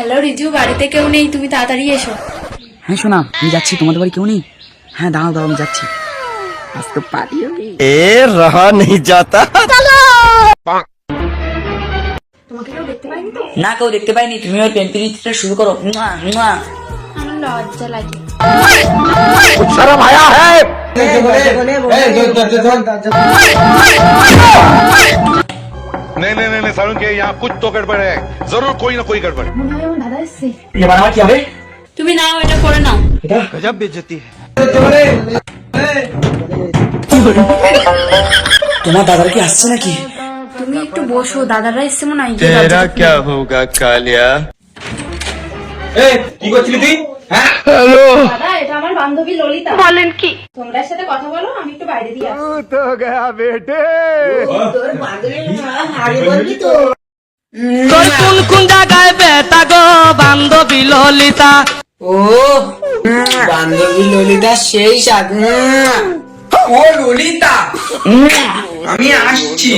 Hello Riju বাড়িতে কেউ নেই তুমি তাড়াতাড়ি এসো হ্যাঁ শোনা আমি যাচ্ছি তোমাদের বাড়ি কেউ নেই হ্যাঁ দাঁড়াও দাঁড়াও আমি যাচ্ছি আজকে পারি এ রহা নেই যাতা না কেউ দেখতে পাইনি তুমি ওই প্রেম শুরু করো আমার লজ্জা লাগে সারা হ্যাঁ नहीं नहीं नहीं नहीं सारुण के यहाँ कुछ तो गड़बड़ है जरूर कोई ना कोई गड़बड़ है মনে হয় আমার দাদা এসছে এবার আমার কি হবে তুমি নাও এটা করে নাও गजब बेइज्जती है তোমার দাদার কি আসছে নাকি তুমি একটু বসো দাদারা এসছে মনে হয় গিয়ে দরজাটা খুলে क्या होगा হ্যালো দাদা এটা আমার বান্ধবী ললিতা। বলেন কি? তোমরা সাথে কথা বলো আমি একটু বাইরে দিয়ে তো গয়া বেটে। তোর বান্ধবী হারি বলবি তো। তোর কোন কোন জায়গায় বেতা গো বান্ধবী ললিতা? ও বান্ধবী ললিতা সেই সাথে ও ললিতা। আমি আসছি।